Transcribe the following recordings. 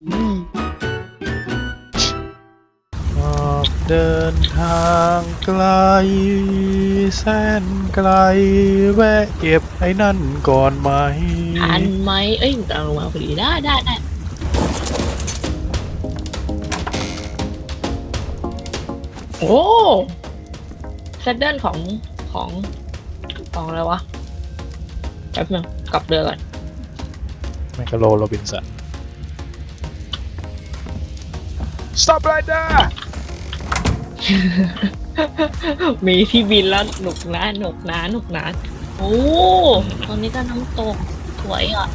ออกเดินทางไกล แสนไกล แวะเก็บไอ้นั่นก่อนไหม ทันไหมเอ้ยกำลังลงมาพอดีได้ได้ได้โอ้เซดเดิลของของของอะไรวะแป๊บนึงกลับเรือก่อน แมกกาโลโรบินสัน Stop right there มีที่บินแล้วหนุกนะหนุกนะหนุกนะโอ้ตอนนี้ก็น้ำตกสวยอะ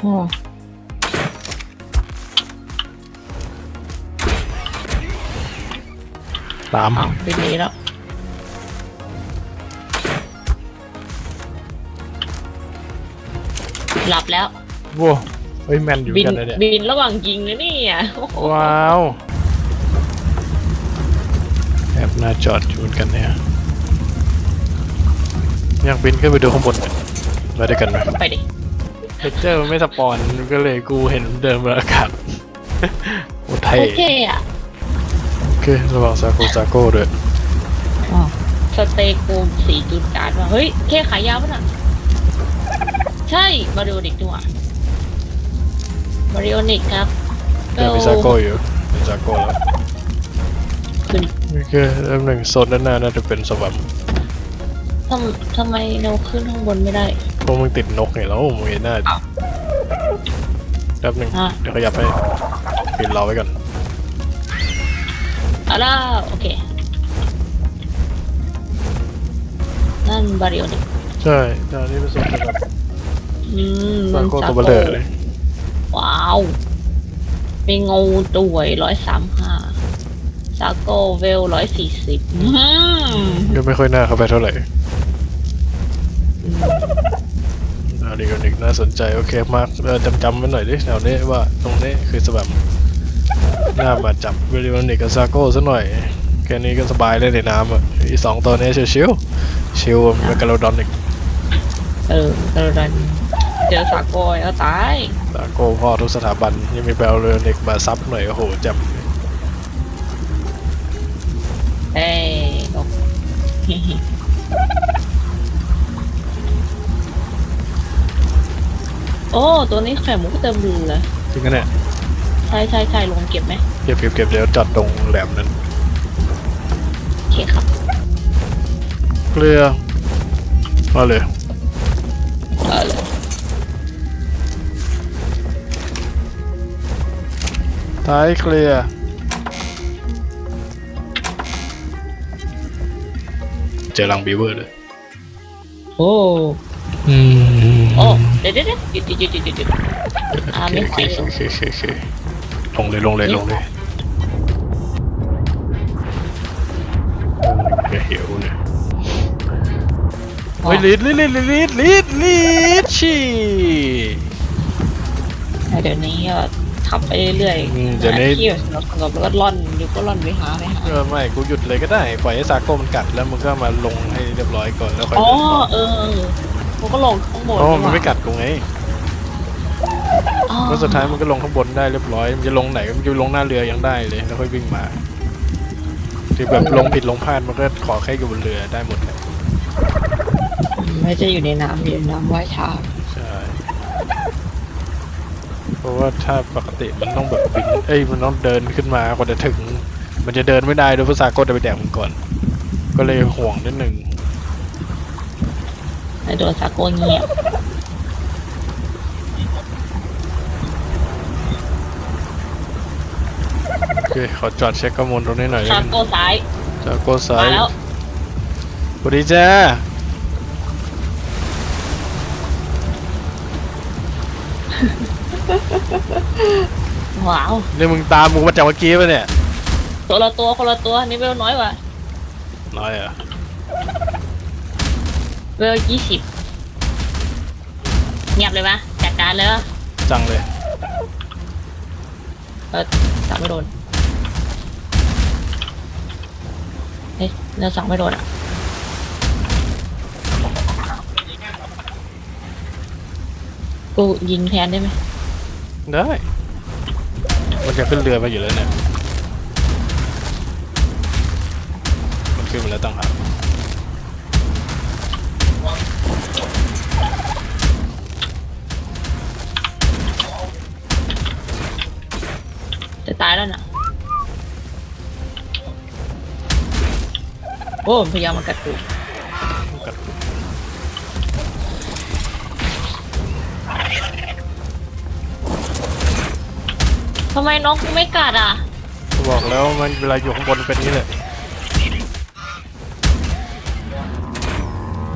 โอ้ตามอ้าวบินหนี้แล้ว หลับแล้ว ว้าว เฮ้ยแมนอยู่บินกันเลยเนี่ยบินระหว่างยิงเลยเนี่ยโอ้โหว้าวแอบหน้าจอดอยู่เหมือนกันเนี่ยอยากบินขึ้นไปดูข้างบนเนี่ยมาด้วยกันไหมไปดิเพเจอร์มันไม่สปอนก็เลยกูเห็นเดินบนอากาศ โอ้ไทยโอเคอะโอเคระหว่างซาโกซาโก้ด้วยสเตย์กูสี่จุดการ์ดว่ะเฮ้ยแค่ขายาวป่ะน่ะใช่มาริโอนิกด้วย มาริโอนิกครับเดี๋ยวมีซาโก้อยู่เป็นซาโก้แล้วขึ้นโอเคเริ่มหนึ่งโซนด้านหน้าน่าจะเป็นสวัมทำทำไมเราขึ้นข้างบนไม่ได้พวกมึงติดนกไงแล้วมึงเห็นหน้าแป๊บหนึ่งอะเดี๋ยวขยับให้ปิดเราไว้ก่อนเอาล่ะโอเค นั่นบาริโอนิกใช่ตอนนี้เป็นโซนสวัมอืมซาโก้ตัวเบลอเลย ว้าวมีงูตัวร้อยสามห้าซาโก้เวลร้อยสี่สิบก็ไม่ค่อยน่าเข้าไปเท่าไหร่อาริโอนิกน่าสนใจ โอเคมาร์คเออจำจำๆไว้หน่อยดิแถวนี้ว่าตรงนี้คือสวัมน่ามาจับเวลิโอนิกกับซาโก้ซะหน่อย แค่นี้ก็สบายเลยในน้ำอะอีสองตัวนี้ชิวๆชิวเมกาโลดอนอีก เออเออดันเจอซาโก้แล้วตาย ซาโก้พ่อทุกสถาบัน ยังมีเบลเรอนิกมาซับหน่อย โอ้โหจเอ้ยนกโอ้ ตัวนี้ไข่มุกเต็มรูเลยำจริงกันเนี่ยใช่ใช่ใช่ลงเก็บไหมเก็บเก็บเก็บเดี๋ยวจอดตรงแหลมนั้น โอเคครับ เกลือมาเลย ท้ายเคลียร์เจอรังบีเวอร์เลยโอ้อืมโอ้เดี๋ยวเดี๋ยวเดี๋ยวหยุดหยุดหยุดหยุดหยุดหยุดอ่าไม่ไหวโอแล้วเคโอเคโอเคลงเลยลงเลยลงเลยเออเหี่ยวเลยเฮ้ยลีดลีดลีดลีดลีดลีดชีเดี๋ยวนี้ก็ ทำไปเรื่อยอืมเดี๋ยวนี้ ที่สนุกสนุกแล้วก็ล่อนเดี๋ยวก็ล่อนไปหาไปหา เออไม่กูหยุดเลยก็ได้ปล่อยให้ซาโก้มันกัดแล้วมึงก็มาลงให้เรียบร้อยก่อนแล้วค่อยอ๋อ เดินต่อเออเออมันก็ลงข้างบนอ๋อมันดีไม่กว่ากัดกูไงอ๋อแล้วสุดท้ายมันก็ลงข้างบนได้เรียบร้อยมันจะลงไหนมันจะลงหน้าเรือยังได้เลยแล้วค่อยวิ่งมาที่แบบลงผิดลงพลาดมันก็ขอแค่อยู่บนเรือได้หมดเลยไม่จะอยู่ในน้ำอยู่ในน้ำว่ายช้า ใช่ เพราะ ว่าถ้าปกติมันต้องแบบบินเอ้ยมันต้องเดินขึ้นมากว่าจะถึง มันจะเดินไม่ได้โดยภาษาโกจะไปแดกมันก่อน ก็เลยห่วงนิดนึงในโดนซาโก้เงียบโอเคขอจอดเช็คข้อมูลตรงนี้หน่อยซาโก้ซ้ายซาโกซ้ามายแล้ว สวัสดีจ้า ว้าวนี่มึงตามมึงมาจากเมื่อกี้ปะเนี่ยตัวละตัวคนละตัวนี่เวลน้อยกว่าน้อยเหรอะเวลยี่สิบเงียบเลยปะจัดการเลยปะจังเลยเออสั่งไม่โดนเฮ้ยเราสั่งไม่โดนอะกูยิงแทนได้ไหม ได้ มันจะขึ้นเรือมาอยู่แล้วเนี่ย มันขึ้นมาแล้วตั้งหาจะตายแล้วน่ะโอ้มันพยายามมากัดกู ทำไมนกไม่กัดอะ บอกแล้วมันเวลาอยู่ข้างบนเป็นนี้แหละ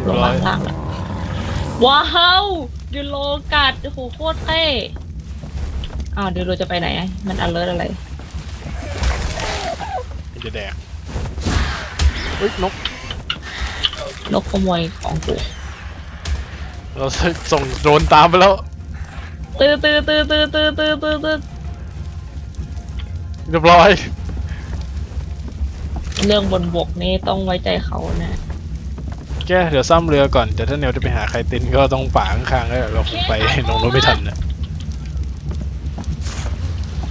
ลงมาล่างแล้ว้าวยูโรกัดโอ้โหโคตรเท่อ้าวยูโรจะไปไหน มันอันเลิศอะไร มันจะแดกเฮ้ยนก นกขโมยของกูเราส่งโดนตามไปแล้ว ตื้อตื้อตื้อตื้อตื้อตื้อตื้อ เรียบร้อย เรื่องบนบกนี่ต้องไว้ใจเขานะแกเดี๋ยวซ่อมเรือก่อนแต่ถ้าแนวจะไปหาใครตินก็ต้องป่าข้างๆแล้วเราคงไปลงรถไม่ทันนะ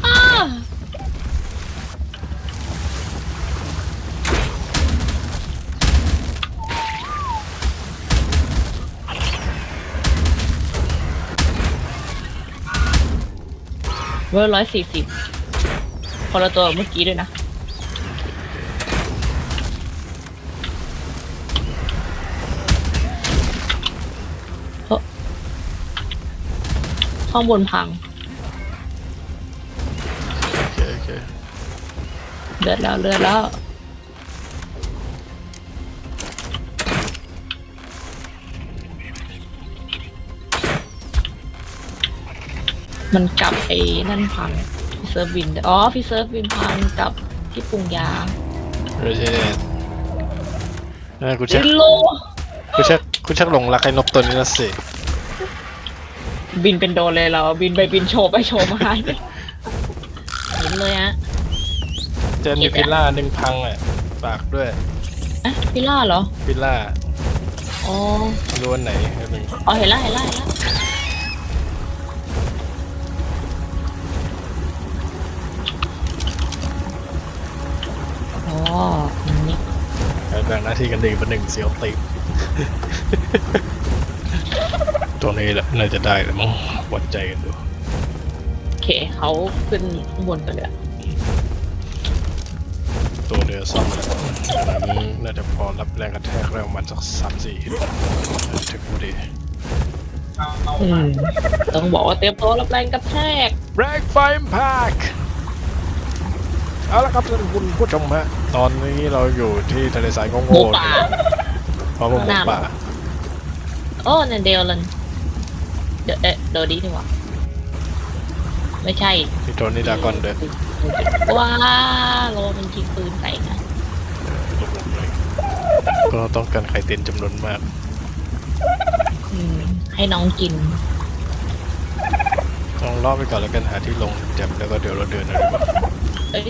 อ้าเวอร์ร้อยสี่สิบ คนละตัวกับเมื่อกี้ด้วยนะเฮ้อข้างบนพังโอเคโอเคเลือดแล้วเลือดแล้ว มันกลับไอ้นั่นพังพี่ เซิร์ฟวิน อ๋อพี่เซิร์ฟวินพังกับที่ปรุงยาเรเจเนตเออกูเช็คจิโล กูเช็คกูเช็คหลงรักไอ้นกตัวนี้และสิ บินเป็นโดนเลยเราบินไปบินโชว์ไปโชว์มาเห็นเลยฮะ เจนมีพิล่าหนึ่งพังอะฝากด้วยอะพี่ล่าเหรอ พิล่าอ๋อไม่รู้วันไหนอันหนึ่งอ๋อเห็นแล้วเห็นแล้วเห็นแล้ว ที่กันดีเป็นหนึ่งเสียวติตัวนี้แหละน่าจะได้แล้วมั้งวัดใจกันดูโอเคเขาขึ้นข้างบนกันเลยอะตัวเรือซ่อมแล้วจากนั้นน่าจะพอรับแรงกระแทกได้ประมาณสักสามสี่ฮิตถึงพอดีอืมต้องบอกว่าเตรียมตัวรับแรงกระแทก แรงไฟพาร์ค เอาละครับท่านคุณผู้ชมฮะตอนนี้เราอยู่ที่ทะเลทรายโง่หมูๆป่าเพราะว่าหมูป่า โอ้นันเดลลันเดยวเอ๊ะโดดีนี่หว่าไม่ใช่ที่โทนี่ดากอนเด้อว้าเรามันยิงปืนใส่นะก็ต้องการไข่เต็นจำนวนมาก อืมให้น้องกิน ต้องรอบไปก่อนแล้วกันหาที่ลงแจมแล้วก็เดี๋ยวเราเดินอะไรบ้างเอ้ย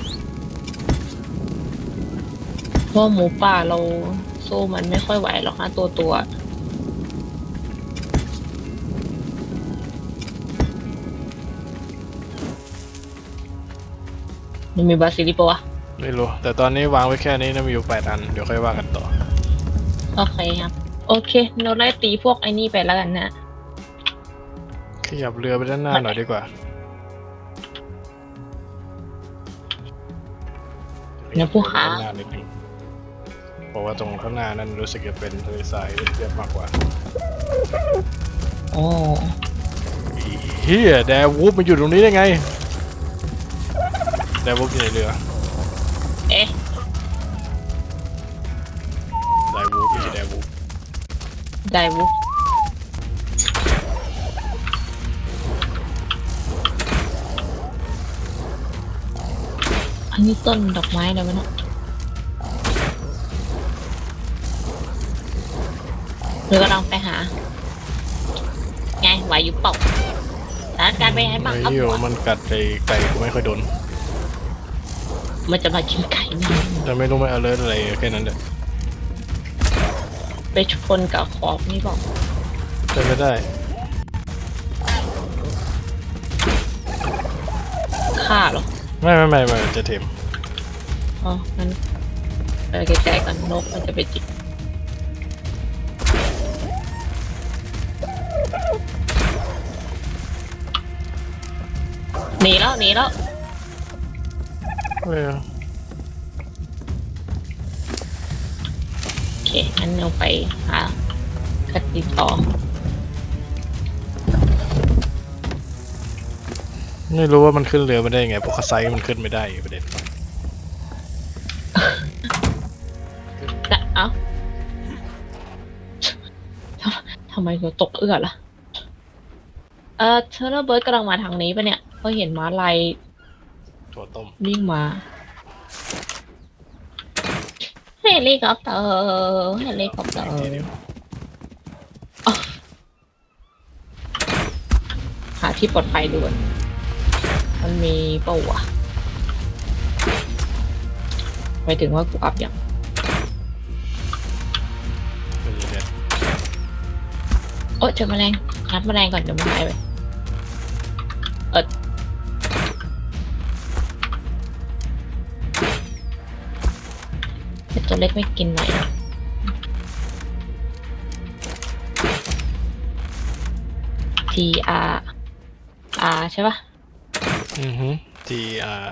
เพราะหมูป่าเราสู้มันไม่ค่อยไหวหรอกนะตัวตัวมันมีบาซิลิปะวะ ไม่รู้ แต่ตอนนี้วางไว้แค่นี้นะมีอยู่แปดอัน เดี๋ยวค่อยว่ากันต่อ โอเคครับ โอเค เราไล่ตีพวกไอ้นี่ไปแล้วกันนะ ขยับเรือไปด้านหน้าหน่อยดีกว่า เดี๋ยวผู้หา ด้นน้นิดนึงเพ ราะว่าตรงข้างหน้านั้นรู้สึกจะเป็นทะเลทรายเรียบมากกว่าโอ้อีเฮียแดวูฟมันอยู่ตรงนี้ได้ไง แดวูฟอยู่ในเรือ เอ๊ะแดวูฟไม่ใช่แดวูฟได้วุกอันนี้ต้นดอกไม้อะไรวะเนา หนูก็ลองไปหา ไงไหวอยู่เปล่าสถานการไปให้มางครับ ไอ้เหี้มันกัดไก่ไก่กูไม่ค่อยโดน มันจะมากินไก่นี่แต่ไม่รู้ไม่อาเลยอะไรแค่นั้นแหละไปชนกับขอบนี่บอกจะไม่ได้ฆ่าเหรอ ไม่ไม่ไม่ไม่จะเทมอ๋องั้นไปไกลก่อนนกมันจะไปจิก นีแล้วหนีแล้วเออโอเคงั้นเราไปหาคติต่อ ไม่รู้ว่ามันขึ้นเรือมาได้ยังไงเพราะไซส์มันขึ้นไม่ได้ประเด็นแต่เอ้าทำทำไมเราตกเอื้อล่ะ เออเทอร์เบิร์ดกำลังมาทางนี้ปะเนี่ย ก็เห็นม้าลายถั่วต้มวิ่งมาเฮลิคอปเตอร์เฮลิคอปเตอร์อ๊ะหาที่ปลอดภัยด่วน มันมีเปล่าวะไปถึงว่ากูอัพยังเป็นยังไงโอ้เจอแมลงนัดแมลงก่อนเดี๋ยวมันหายไป แต่ตัวเล็กไม่กินหน่อยนะ T R R ใช่ปะอือฮึทีอ่า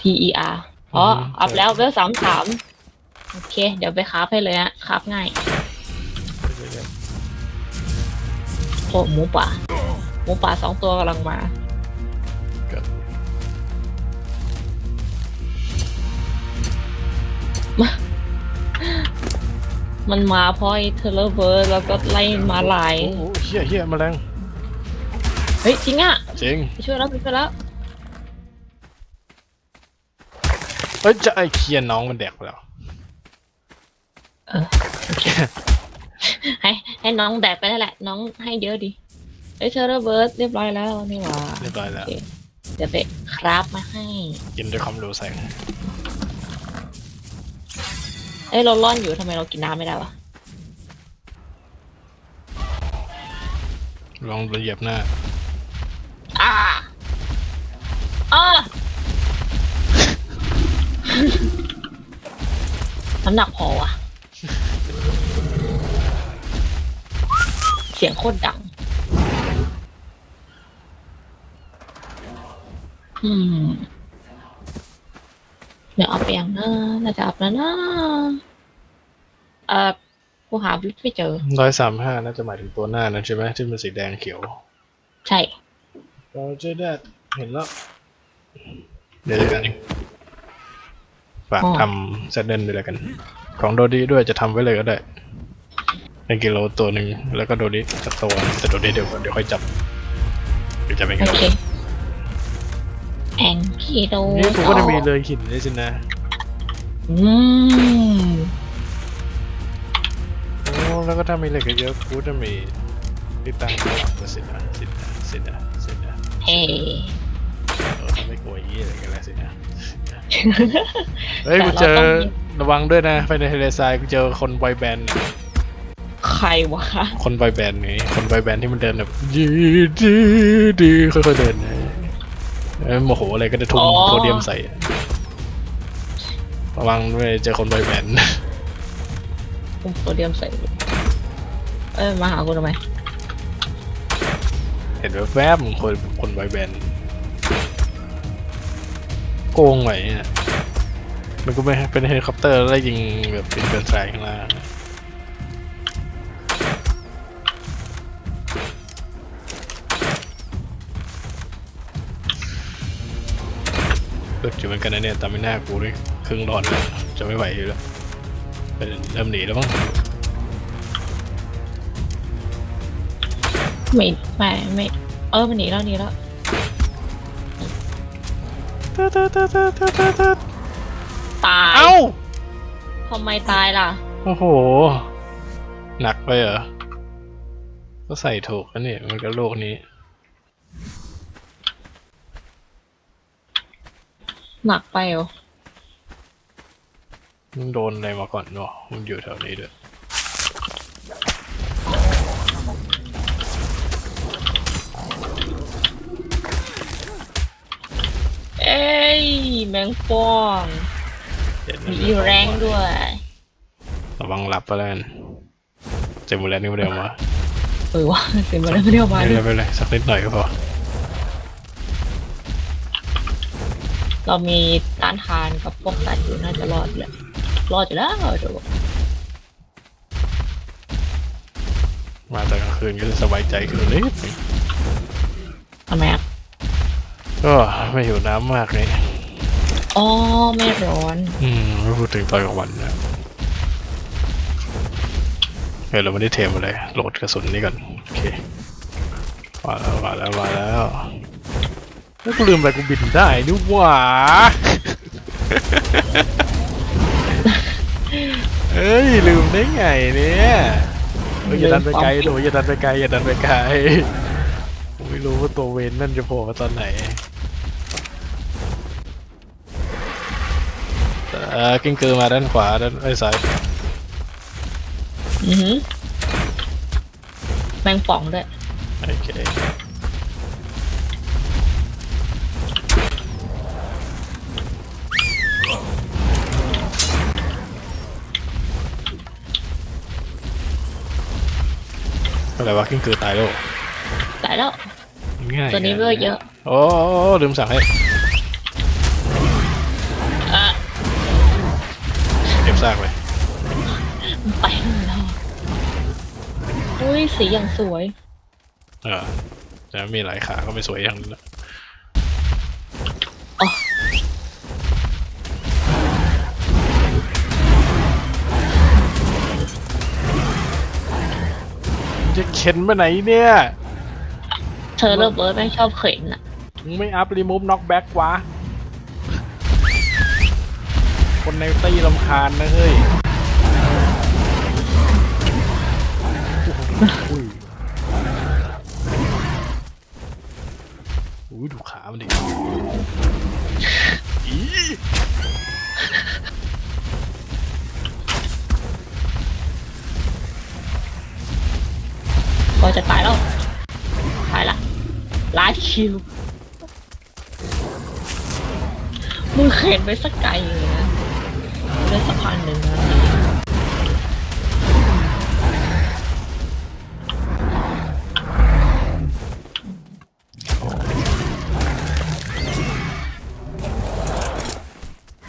T E R อ๋ออืมอัพแล้วใช่เวลสามสามโอเค เดี๋ยวไปคราฟให้เลยฮะคราฟง่ายโอ้หมูป่าหมูป่าสองตัวกำลังมา มันมาเพราะไอ้เทเลเบิร์ดแล้วก็ไล่มาลาย โอ้โหเฮี้ยเฮี้ยแมลงเฮ้ยจริงอะจริงไปช่วยแล้วไปช่วยแล้วเอ้ยจะไอเคียนน้องมันแดกไปแล้วให้ให้น้องแดกไปนั่นแหละ น้องให้เยอะดิเอ้ยเทเลเบิร์ดเรียบร้อยแล้วนี่หว่าเรียบร้อยแล้วโอเคเดี๋ยวไปคราฟมาให้ กินด้วยความเร็วแสงเอ้ยเราล่อนอยู่ทำไมเรากินน้ำไม่ได้วะลองเหยียบหน้า อ่าอ่าน้ำหนักพอว่ะเสียงโคตรดัง อืม เดี๋ยวเอาไปยังนะน่าจะอัพแล้วนะเอ่อกูหาวิไม่เจอ ร้อยสามห้าน่าจะหมายถึงตัวหน้านั่นใช่ไหมที่เป็นสีแดงเขียว ใช่ เราจะได้เห็นแล้ว เดี๋ยวกัน ฝากทำเซตเดนด้วยแล้วกัน ของโดดีด้วยจะทำไว้เลยก็ได้เป็นกิโลตัวหนึ่งแล้วก็โดดีสักตัวแต่โดดีเดี๋ยวเดี๋ยวค่อยจับเดี๋ยวจะเป็นกิโอโลเค แองกิโดนี่กูก็จะมีเลยหินด้วยสินะอืมโอ้แล้วก็ถ้ามีเหล็กเยอะๆกูจะมีที่ตั้งก็สินะสินะสินะสินะเฮ้เออไม่กลัวยี่อะไรกันแล้วสินะเฮ้ยกูเจอแต่เราต้องระวังด้วยนะไปในทะเลทรายกูเจอคนบอยแบนด์น่ะใครวะคนบอยแบนด์นี่คนบอยแบนด์ที่มันเดินแบบยืดยืดยืดค่อยๆเดินนะเอ้ย โมโหอะไรก็จะทุ่มโพเดียมใส่อะระวังด้วยเจอคนบอยแบนด์ ผมโซเดียมใส่ เอ้ย มาหากูทำไม เห็นแวบๆเหมือนคนคนบอยแบนด์โกงไหวอะมันก็ไม่เป็นเฮลิคอปเตอร์แล้วยิงแบบเป็นเดินสายข้างล่าง เลิกอยู่เหมือนกันนะเนี่ยตามไม่น่ากูด้วยครึ่งหลอดแล้วจะไม่ไหวอยู่แล้วเป็นเริ่มหนีแล้วมั้งไม่ไม่ไม่เออมันหนีแล้วหนีแล้วตายเอ้าทำไมตายล่ะ โอ้โห หนักไปเหรอ ก็ใส่ถูกแล้วเนี่ยมันก็โลกนี้ หนักไปหรอมึงโดนอะไรมาก่อนเนาะมึงอยู่แถวนี้ด้วยเอ้ย แมงป่องเยวนมีแรงด้วย ระวังหลับไปแล้วนเจ็บมูแล้วนี่ไม่ได้เอามาเออว่าเสียงมันไม่เดียอกมาไเลยไปเลยสักนิดหน่อยก็พอ เรามีต้านทานกับพวกสัตว์อยู่น่าจะรอดแหละรอดอยู่แล้วเดี๋ยวมาตอนกลางคืนก็จะสบายใจขึ้นนิดนึงทำไมอะก็ไม่หิวน้ำมากเลยอ๋อไม่ร้อน อืมไม่พูดถึงตอนกลางวันนะเฮ้ยเราไม่ได้เทมอะไรโหลดกระสุนนี่ก่อนโอเคมาแล้วมาแล้วมาแล้ว แล้วกูลืมไปกูบินได้นี่หว่าเอ้ยลืมได้ไงเนี่ยเฮ้ยอย่าดันไปไกลหนูอย่าดันไปไกลอย่าดันไปไกลผมไม่รู้ว่าตัวเวนนั่นจะโผล่มาตอนไหนเออกิ้งกือมาด้านขวาด้านไอ้ยซ้ายอือหือแมงป่องด้วยโอเค อะไรวะกิ้งกือตายแล้วตายแล้ว ง่ายตัวนี้เวอร์เยอะ โอ้ลืมสั่งให้อะเก็บซากเลยมันไปแล้วอุ้ยสีอย่างสวย เออแต่มีหลายขาก็ไม่สวยอย่างนั้นนะ จะเข็นไปไหนเนี่ย เธอเลิฟเบิร์ดแม่งชอบเข็นอะ มึงไม่อัพรีมูฟน็อกแบ็กวะ คนในตี้ลำคาญนะเฮ้ยอุ้ยอุ้ยดูขามันดิอี ก็จะตายแล้วตายละลาคิวมึงเข็นไปสักไกลเลยนะด้วยสะพานหนึ่งนะ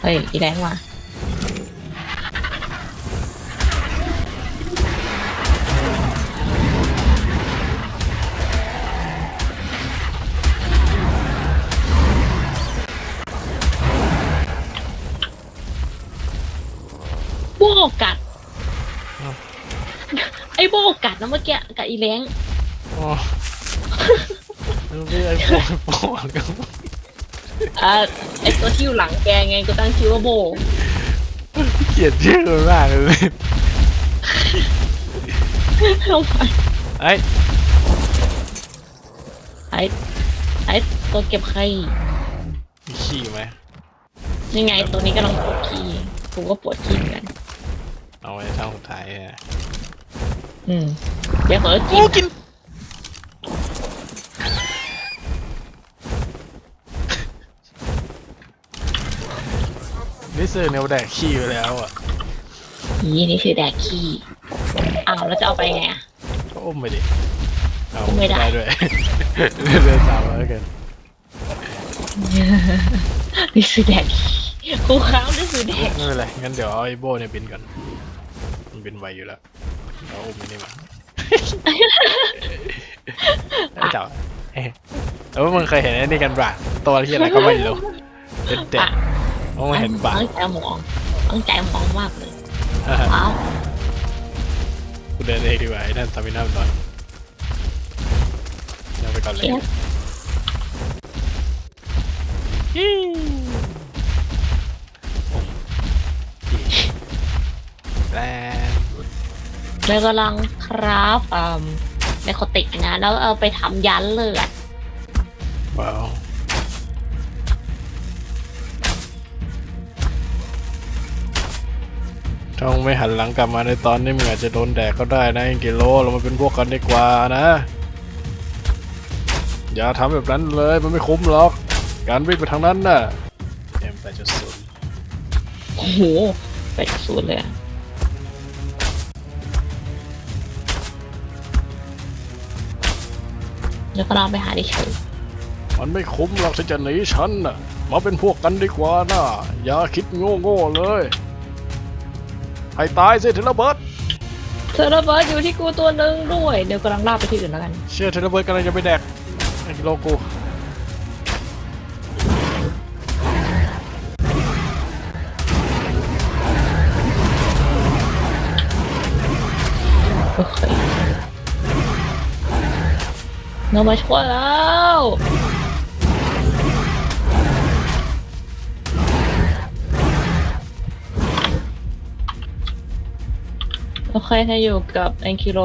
เฮ้ยอีแรงมา นะเมื่อกี้กับอีแรงอ๋อมันไม่ไอ้พวกไอ้พวกกันอ่าไอ้ตัวที่อยู่หลังแกไงก็ตั้งชื่อว่าโบ เกลียดชื่อมันมากเลยทำไมไอ้ยไอ้ไอ้ตัวเก็บไข่มีขี้ไหมยังไงตัวนี้กำลังปวดขี้กูก็ปวดขี้เหมือนกันเอาไว้ทางสุดท้ายอะ อืมเดี๋ยวเผลอกิกูนกิน นี่ซื้อแนวแดกขี้ไปแล้วอะนี่นี่คือแดกขี้อ้าวแล้วจะเอาไปไงอะก็อุ้มไปดิ เอาอุ้มไม่ได้ ด้วย เดินตามมาแล้วกัน นี่คือแดกขี้กูค้าวนี่คือแดก ไม่เป็นไรงั้นเดี๋ยวเอาไอ้โบเนี่ยบินก่อนมันบินไวอยู่แล้ว เอาอุ้มไอ้นี่มาไอ้เจ้าเอ๊ะแล้วมึงเคยเห็นไอ้นี่กันป่ะตัวที่อะไรก็ไม่รู้เป็นเด็กมองไม่เห็นป่ะตั้งใจมองตั้งใจมองมากเลยว้าวกูเดินเองดีกว่าไอ้นั่นทำให้หน้ามันน้อยเดินไปก่อนเลยเชี่ยฮิ้ว แรงแล้วกำลังคราฟอ่าในโคติกนะ แล้วเอาไปทำยันเลือดว้าวถ้ามึงไม่หันหลังกลับมาในตอนนี้มึงอาจจะโดนแดกก็ได้นะเองกิโล เรามาเป็นพวกกันดีกว่านะ อย่าทำแบบนั้นเลยมันไม่คุ้มหรอก การวิ่งไปทางนั้นน่ะเอ็มไปไปจุดศูนย์โอ้โหไปดศูนย์เลยอะ แล้วก็ลองไปหาดิเฉยมันไม่คุ้มหรอกที่จะหนีฉันน่ะ มาเป็นพวกกันดีกว่านะอย่าคิดโง่โง่ๆเลย ให้ตายสิเทเลเบิร์ดเธอระเบิดอยู่ที่กูตัวหนึ่งด้วย เดี๋ยวกำลังลากไปที่อื่นแล้วกัน เชื่อเทเลเบิร์ดกำลังจะไปแดกไอ้โลกูโอเค เรามาช่วยแล้วโอเคถ้าอยู่กับแอนคิโล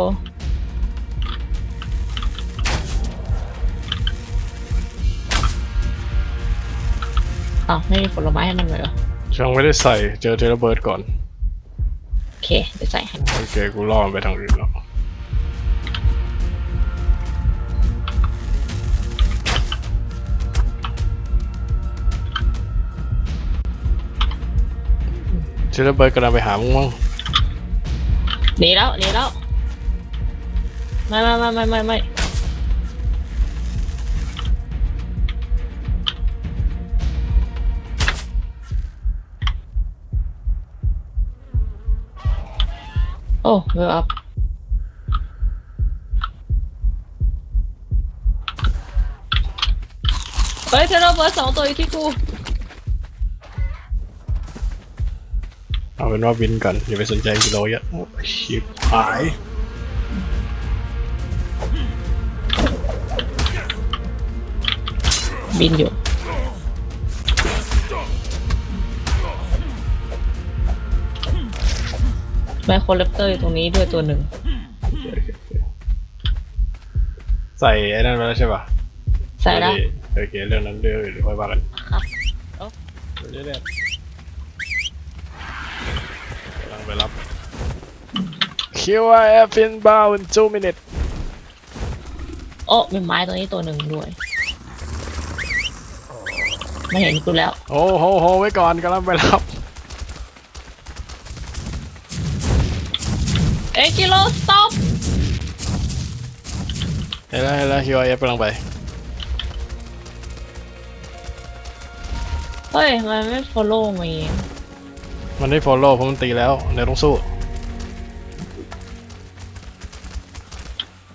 อ้าวไม่มีผลไม้ให้มันเลยเหรอยังไม่ได้ใส่เจอเทเลเบิร์ดก่อน โอเคเดี๋ยวใส่ให้ โอเค กูล่อมันไปทางอื่นแล้ว เทเลเบิร์ดกำลังไปหามึงมั้งหนีแล้วหนีแล้วไม่ไม่ไม่ไม่ไม่ไม่โอ้เวลอัพเฮ้ยเทเลเบิร์ดสองตัวอยู่ที่กู เอาเป็นว่าบินก่อนอย่าไปสนใจกิโลเยอะโอ้ยชิบหายบินอยู่ ไมโครเลปเตอร์อยู่ตรงนี้ด้วยตัวหนึ่ง ใส่ไอ้นั่นไปแล้วใช่ป่ะใส่แล้วโอเคเรื่องนั้นเรื่องอื่นเดี๋ยวค่อยว่ากันครับเรื่อยๆกำลัง ไปรับ QIF inbound in two minutes โอ้มีไม้ตัวนี้ตัวหนึ่งด้วย ไม่เห็นกูแล้ว โอ้โหโหไว้ก่อนกำลังไปรับ เอ้ยกิโลสต็อปเห็นแล้วเห็นแล้ว QIF กำลังไป เฮ้ยมันไม่ follow มี มันได้ follow เพราะมันตีแล้วเดี๋ยวต้องสู้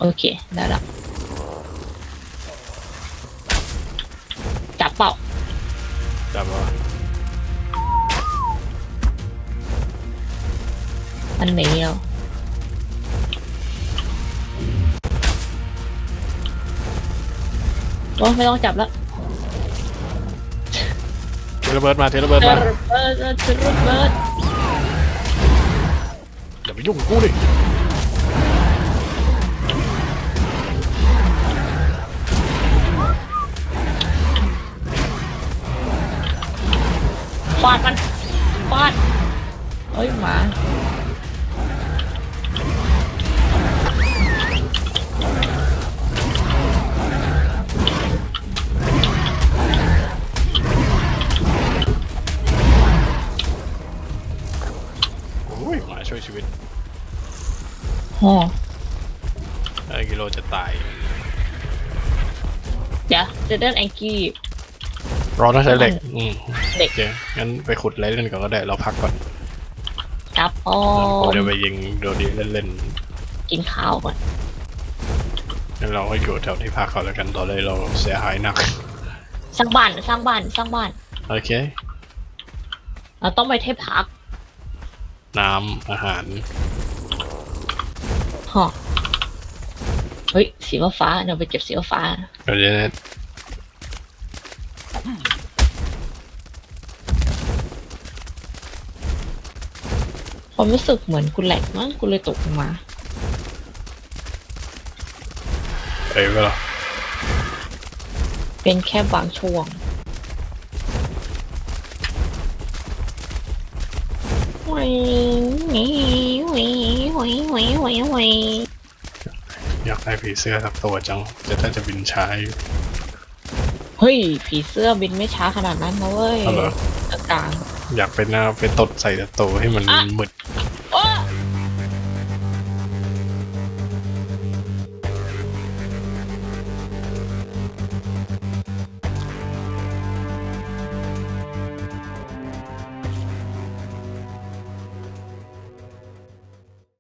โอเค ได้ละจับเปล่าจับมาอันนี้แล้วโอ้ไม่ต้องจับแล้ว เทเลเบิร์ดมาเทเลเบิร์ดเบิมาร์ดเบิร์ดเบิร์ดเบิร์ดอย่าไปยุ่งกับกูดิฟาดมันฟาดเฮ้ยหมา ช่วยชีวิตโอ้ไอ้กิโลจะตาย เดี๋ยวจะเดินแองกี้รอต้องใช้เหล็ก อืมเหล็กโอเคงั้นไปขุดอะไรเล่นก่อนก็ได้ เราพักก่อนจับโอ้กูจะไปยิงโดดีเล่นกินข้าวก่อนๆงั้นเราให้อยู่แถวที่พักเขาแล้วกันตอนนี้เราเสียหายหนัก สร้างบ้านสร้างบ้านสร้างบ้าน โอเค เราต้องไปเทพพัก น้ำอาหารฮะเฮ้ยสีฟ้าๆเดี๋ยวไปเก็บสีฟ้าเดี๋ยวจะความรู้สึกเหมือนกูแหลกมั้งกูเลยตกลงมาเอ้ยไปหรอเป็นแค่บางช่วงวิวิวิวิวิวิวิ อยากได้ผีเสื้อสักตัวจัง จะถ้าจะบินช้าอยู่เฮ้ย ผีเสื้อบินไม่ช้าขนาดนั้นนะเว้ยเอาเหรอกลางอยากเป็นหน้าเป็นตดใส่ตะโตให้มันมึด